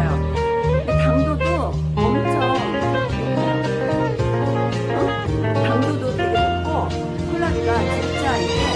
맞아요. 근데 당도도 엄청 응? 어? 당도도 되게 높고 콜라비가 진짜 이게